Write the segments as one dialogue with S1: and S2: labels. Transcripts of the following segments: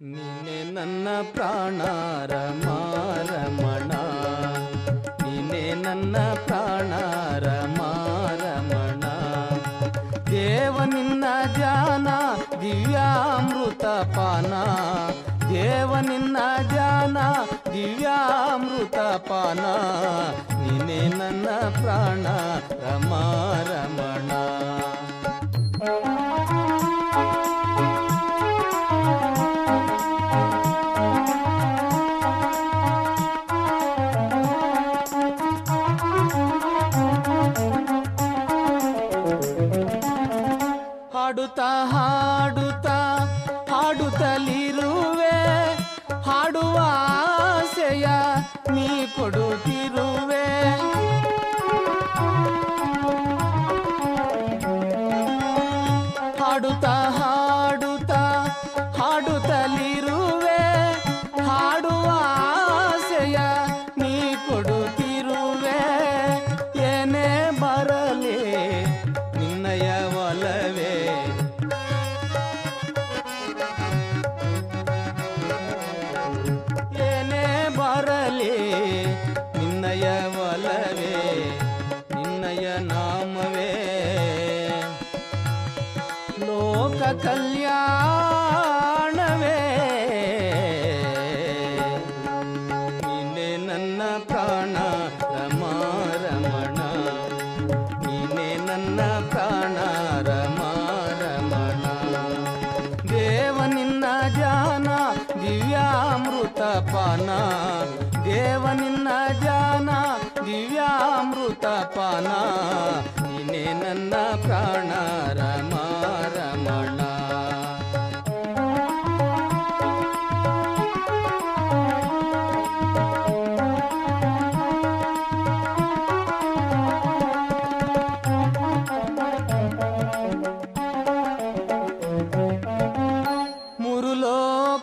S1: ನೀನೆ ನನ್ನ ಪ್ರಾಣ ರಮಾರಮಣ ನೀನೆ ನನ್ನ ಪ್ರಾಣ ರಮಾರಮಣ ದೇವ ನಿನ್ನ ಧ್ಯಾನ ದಿವ್ಯಾಮೃತ ಪಾನ ದೇವ ನಿನ್ನ ಧ್ಯಾನ ದಿವ್ಯಾಮೃತ ಪಾನ ನೀನೆ ನನ್ನ ಪ್ರಾಣ ರಮಾರಮಣ ಹಾಡುತ್ತಾ ಹಾಡುತ್ತಾ ಹಾಡುತ್ತಲಿರುವೆ. ಹಾಡುವ ಆಸೆಯ ನೀ ಕೊಡುತ್ತಿರುವೆ. ಹಾಡುತ್ತಾ ಹಾಡುತ್ತಾ ಹಾಡುತ್ತಲಿರುವೆ. ಹಾಡುವ ಆಸೆಯ ನೀ ಕೊಡುತ್ತಿರುವೆ ಕಲ್ಯಾಣವೇ? ನೀನೆ ನನ್ನ ಪ್ರಾಣ, ರಮಾರಮಣ. ನೀನೆ ನನ್ನ ಪ್ರಾಣ, ರಮಾರಮಣ. ದೇವ ನಿನ್ನ ಧ್ಯಾನ ದಿವ್ಯಾಮೃತ ಪಾನ. ದೇವ ನಿನ್ನ ಧ್ಯಾನ ದಿವ್ಯಾಮೃತ ಪಾನ. ನೀನೆ ನನ್ನ ಪ್ರಾಣ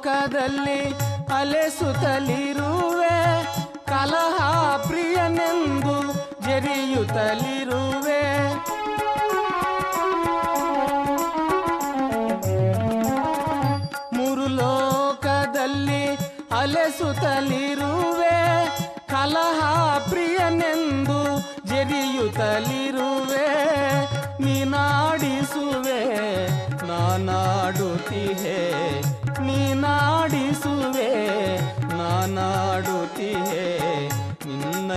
S1: ಲೋಕದಲ್ಲಿ ಅಲೆಸುತ್ತಲಿರುವೆ ಕಲಹ ಪ್ರಿಯನೆಂದು ಜರಿಯುತ್ತಲಿರುವೆ ಮೂರು ಲೋಕದಲ್ಲಿ ಅಲೆಸುತ್ತಲಿರುವೆ ಕಲಹ ಪ್ರಿಯನೆಂದು ಜರಿಯುತ್ತಲಿರುವೆ ನೀನಾಡಿಸುವೆ ನಾನಾಡುತ್ತಿಹೇ